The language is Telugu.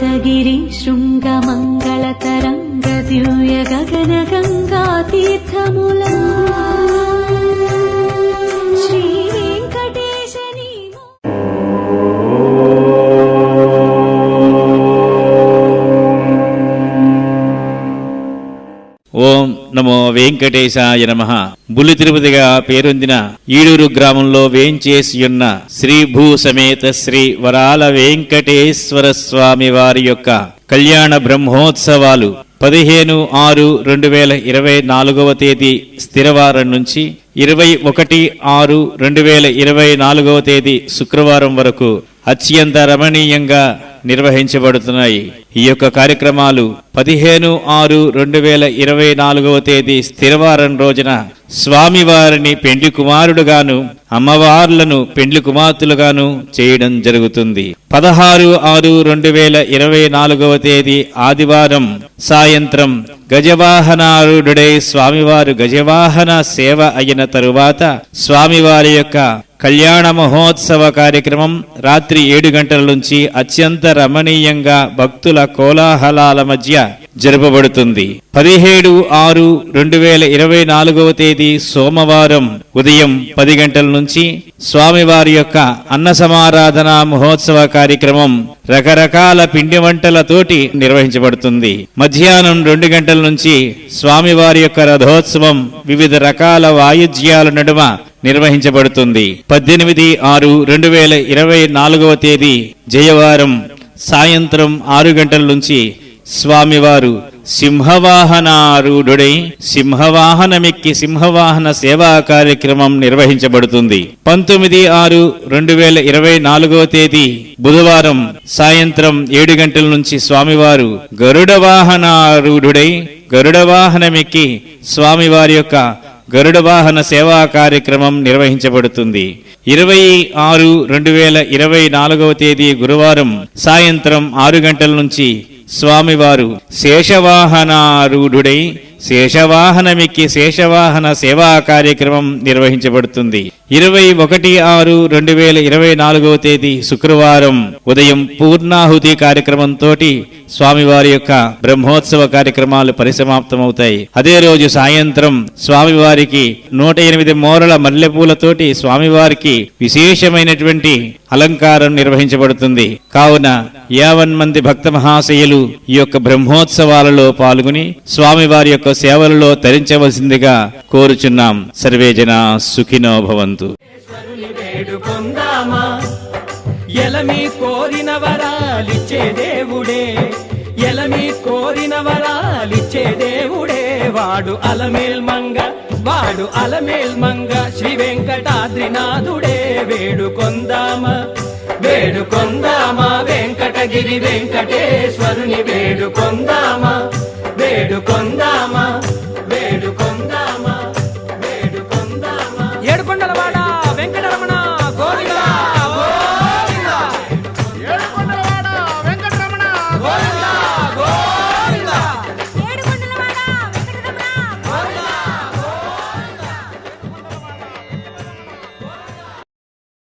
सप्तगिरि शृङ्गमङ्गलतरङ्ग నమో వెంకటేశాయ నమ. బుల్లి తిరుపతిగా పేరొందిన ఈడూరు గ్రామంలో వేంచేసియున్న శ్రీ భూ సమేత శ్రీ వరాల వెంకటేశ్వర స్వామి వారి యొక్క కళ్యాణ బ్రహ్మోత్సవాలు పదిహేను ఆరు రెండు వేల ఇరవై నాలుగవ తేదీ స్థిరవారం నుంచి ఇరవై ఒకటి ఆరు రెండు వేల ఇరవై నాలుగవ తేదీ శుక్రవారం వరకు అత్యంత రమణీయంగా నిర్వహించబడుతున్నాయి. ఈ యొక్క కార్యక్రమాలు పదిహేను ఆరు రెండు వేల ఇరవై నాలుగవ తేదీ స్థిరవారం రోజున స్వామివారిని పెండ్లి కుమారుడుగాను అమ్మవార్లను పెండ్లి కుమార్తెలుగాను చేయడం జరుగుతుంది. పదహారు ఆరు రెండు వేల ఇరవై నాలుగవ తేదీ ఆదివారం సాయంత్రం గజవాహనారుడై స్వామివారు గజవాహన సేవ అయిన తరువాత స్వామివారి యొక్క కళ్యాణ మహోత్సవ కార్యక్రమం రాత్రి ఏడు గంటల నుంచి అత్యంత రమణీయంగా భక్తుల కోలాహలాల మధ్య జరపబడుతుంది. పదిహేడు ఆరు రెండు వేల ఇరవై నాలుగవ తేదీ సోమవారం ఉదయం పది గంటల నుంచి స్వామివారి యొక్క అన్న సమారాధన మహోత్సవ కార్యక్రమం రకరకాల పిండి వంటలతోటి నిర్వహించబడుతుంది. మధ్యాహ్నం రెండు గంటల నుంచి స్వామివారి యొక్క రథోత్సవం వివిధ రకాల వాయుజ్యాల నడుమ నిర్వహించబడుతుంది. పద్దెనిమిది ఆరు రెండు వేల ఇరవై నాలుగవ తేదీ జయవారం సాయంత్రం ఆరు గంటల నుంచి స్వామివారు సింహవాహనారూఢుడై సింహవాహనమెక్కి సింహవాహన సేవా కార్యక్రమం నిర్వహించబడుతుంది. పంతొమ్మిది ఆరు రెండు వేల ఇరవై నాలుగవ తేదీ బుధవారం సాయంత్రం ఏడు గంటల నుంచి స్వామివారు గరుడ వాహనారూఢుడై గరుడ వాహనమెక్కి స్వామివారి యొక్క గరుడ వాహన సేవా కార్యక్రమం నిర్వహించబడుతుంది. ఇరవై ఆరు రెండు వేల ఇరవై నాలుగవ తేదీ గురువారం సాయంత్రం ఆరు గంటల నుంచి స్వామివారు శేషవాహనారూఢుడై శేషవాహనమిక్కి శేషవాహన సేవా కార్యక్రమం నిర్వహించబడుతుంది. ఇరవై ఒకటి ఆరు రెండు వేల ఇరవై నాలుగవ తేదీ శుక్రవారం ఉదయం పూర్ణాహుతి కార్యక్రమంతో స్వామివారి యొక్క బ్రహ్మోత్సవ కార్యక్రమాలు పరిసమాప్తమవుతాయి. అదే రోజు సాయంత్రం స్వామివారికి నూట ఎనిమిది మోరల మల్లెపూలతోటి స్వామివారికి విశేషమైనటువంటి అలంకారం నిర్వహించబడుతుంది. కావున యావన్ మంది భక్త మహాశయులు ఈ యొక్క బ్రహ్మోత్సవాలలో పాల్గొని స్వామివారి యొక్క సేవలలో తరించవలసిందిగా కోరుచున్నాం. సర్వే జన సుఖినో భవంతు. ఎలమి కోరిన వరాలిచ్చే దేవుడే. ఎలమి కోరిన వరాలిచ్చే దేవుడే. వాడు అలమేల్ మంగ వాడు అలమేల్ మంగ. శ్రీ వెంకటాద్రినాథుడే. వేడుకొందామా వేడుకొందామా వెంకటగిరి వెంకటేశ్వరుని వేడుకొందామా